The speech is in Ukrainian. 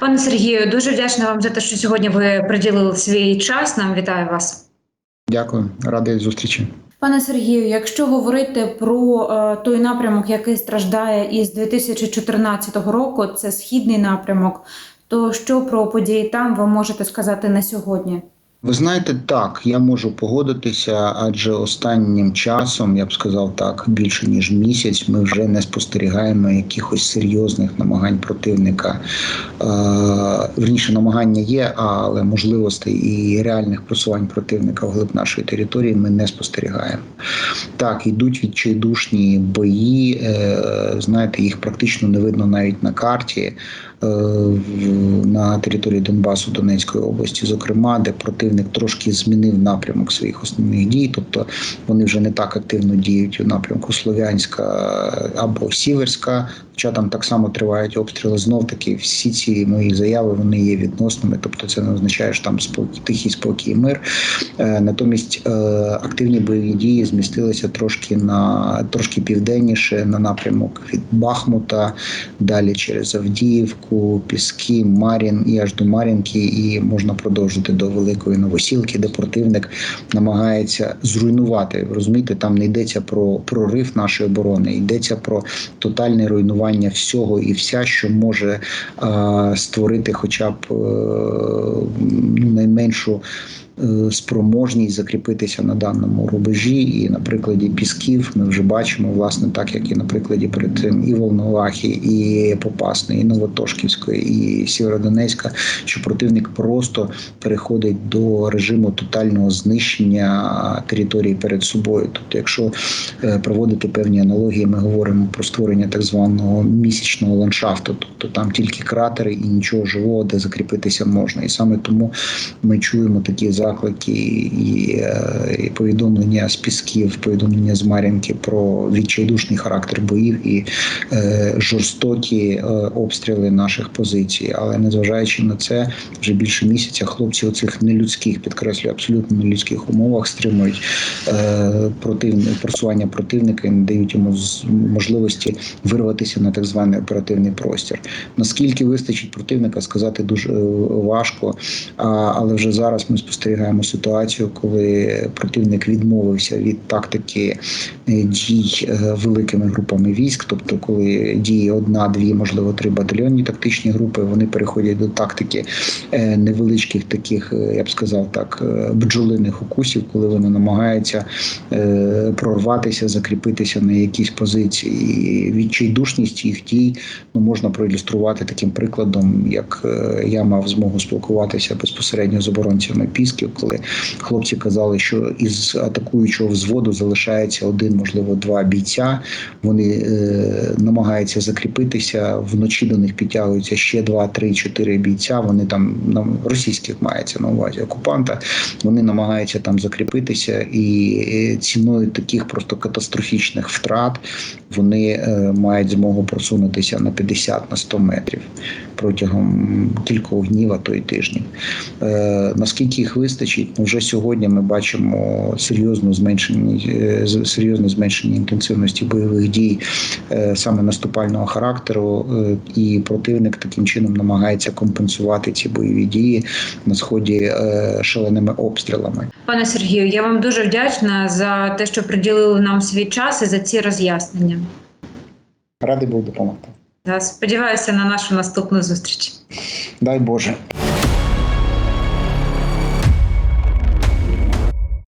Пане Сергію, дуже вдячна вам за те, що сьогодні ви приділили свій час. Нам вітаю вас. Дякую, радий зустрічі. Пане Сергію, якщо говорити про е, той напрямок, який страждає із 2014 року, це східний напрямок. То що про події там ви можете сказати на сьогодні? Ви знаєте, так, я можу погодитися, адже останнім часом, я б сказав так, більше ніж місяць, ми вже не спостерігаємо якихось серйозних намагань противника. Е, Верніше намагання є, але можливостей і реальних просувань противника вглиб нашої території ми не спостерігаємо. Так, йдуть відчайдушні бої. е, Знаєте, їх практично не видно навіть на карті в- на території Донбасу Донецької області, зокрема, де противник трошки змінив напрямок своїх основних дій, тобто вони вже не так активно діють у напрямку Слов'янська або Сіверська. Хоча там так само тривають обстріли. Знов таки всі ці мої заяви вони є відносними, тобто це не означає, що там спокій, тихий спокій і мир. Е, Натомість е, активні бойові дії змістилися трошки на трошки південніше на напрямок від Бахмута, далі через Авдіївку, Піски, Марін і аж до Мар'їнки, і можна продовжити до Великої Новосілки, де противник намагається зруйнувати. Розумієте, там не йдеться про прорив нашої оборони, йдеться про тотальне руйнування всього і вся, що може е, створити, хоча б е, ну, найменшу спроможність закріпитися на даному рубежі. І на прикладі Пісків ми вже бачимо, власне, так як і на прикладі перед цим і Волновахи, і Попасної, і Новотошківської, і Сєвєродонецька, що противник просто переходить до режиму тотального знищення території перед собою. Тобто, якщо е, проводити певні аналогії, ми говоримо про створення так званого місячного ландшафту, тобто там тільки кратери і нічого живого, де закріпитися можна. І саме тому ми чуємо такі заклики і, е, і повідомлення з пісків, повідомлення з Мар'їнки про відчайдушний характер боїв і е, жорстокі е, обстріли наших позицій. Але незважаючи на це, вже більше місяця хлопці у цих нелюдських, підкреслюю, абсолютно нелюдських умовах стримують е, противне просування противника і не дають йому можливості вирватися на так званий оперативний простір. Наскільки вистачить противника, сказати дуже е, важко. А, але вже зараз ми спостерігаємо ситуацію, коли противник відмовився від тактики е, дій е, великими групами військ, тобто, коли діє одна, дві, можливо, три батальйонні тактичні групи, вони переходять до тактики е, невеличких таких, я б сказав так, бджолиних укусів, коли вони намагаються прорватися, закріпитися на якійсь позиції. І відчайдушність їх дій ну, можна проілюструвати таким прикладом, як я мав змогу спілкуватися безпосередньо з оборонцями Пісків, коли хлопці казали, що із атакуючого взводу залишається один, можливо, два бійця. Вони е, намагаються закріпитися. Вночі до них підтягуються ще два, три, чотири бійця. Вони там на російських мається на увазі окупанта. Вони намагаються там закріпитися, і е, ціною таких просто катастрофічних втрат вони е, мають змогу просунутися на 50 на 100 метрів протягом кількох днів, а то й тижнів. Е, наскільки їх вистачить, ну, вже сьогодні ми бачимо серйозну зменшення, е, серйозне зменшення інтенсивності бойових дій е, саме наступального характеру, е, і противник таким чином намагається компенсувати ці бойові дії на сході шаленими обстрілами. Пане Сергію, я вам дуже вдячна за те, що приділили нам свій час і за ці роз'яснення. Радий був допомогти. Сподіваюся на нашу наступну зустріч. Дай Боже.